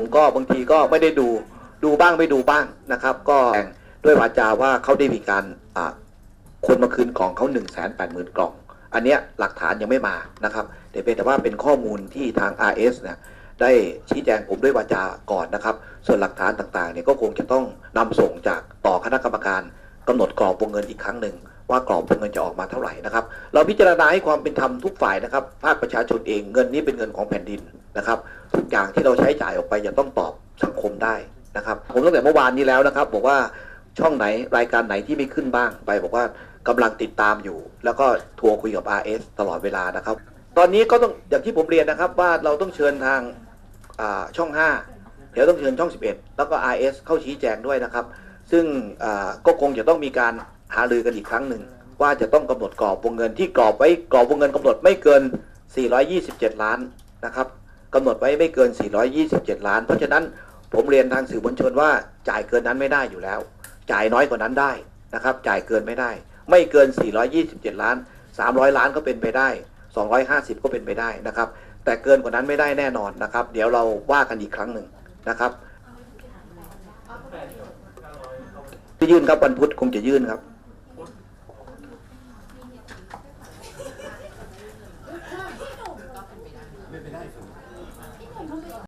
ผมก็บางทีก็ไม่ได้ดูดูบ้างไม่ดูบ้างนะครับ ก็ด้วยวาจาว่าเขาได้มีการคนมาคืนกล่องเขา1นึ่งแสนแปดหมื่นกล่อง อันเนี้ยหลักฐานยังไม่มานะครับแต่เป็นแต่ว่าเป็นข้อมูลที่ทาง RS เนี่ยได้ชี้แจงผมด้วยวาจาก่อนนะครับ ส่วนหลักฐานต่างๆเนี่ยก็คงจะต้องนำส่งจากต่อคณะกรรมการกำหนดกรอบวงเงินอีกครั้งหนึ่งว่ากรอบวงเงินจะออกมาเท่าไหร่นะครับ เราพิจารณาให้ความเป็นธรรมทุกฝ่ายนะครับ ภาคประชาชนเองเงินนี้เป็นเงินของแผ่นดิน นะครับทุกอย่างที่เราใช้จ่ายออกไปจะต้องตอบสังคมได้นะครับ ผมตั้งแต่เมื่อวานนี้แล้วนะครับ บอกว่าช่องไหนรายการไหนที่ไม่ขึ้นบ้างไป บอกว่ากำลังติดตามอยู่ แล้วก็ทัวร์คุยกับ RS ตลอดเวลานะครับ ตอนนี้ก็ต้องอย่างที่ผมเรียนนะครับว่าเราต้องเชิญทางช่อง 5 เดี๋ยวต้องเชิญช่อง 11 แล้วก็ RS เข้าชี้แจงด้วยนะครับ ซึ่งก็คงจะต้องมีการหารือกันอีกครั้งหนึ่งว่าจะต้องกำหนดกรอบวงเงินที่กรอบไว้กรอบวงเงินกำหนดไม่เกิน 427 ล้านนะครับ กำหนดไว้ไม่เกิน 427 ล้าน เพราะฉะนั้นผมเรียนทางสื่อมวลชนว่าจ่ายเกินนั้นไม่ได้อยู่แล้ว จ่ายน้อยกว่านั้นได้นะครับ จ่ายเกินไม่ได้ ไม่เกิน 427 ล้าน 300 ล้านก็เป็นไปได้ 250 ก็เป็นไปได้นะครับ แต่เกินกว่านั้นไม่ได้แน่นอนนะครับ เดี๋ยวเราว่ากันอีกครั้งหนึ่งนะครับจะยื่นครับวันพุธคงจะยื่นครับไม่เป็นไร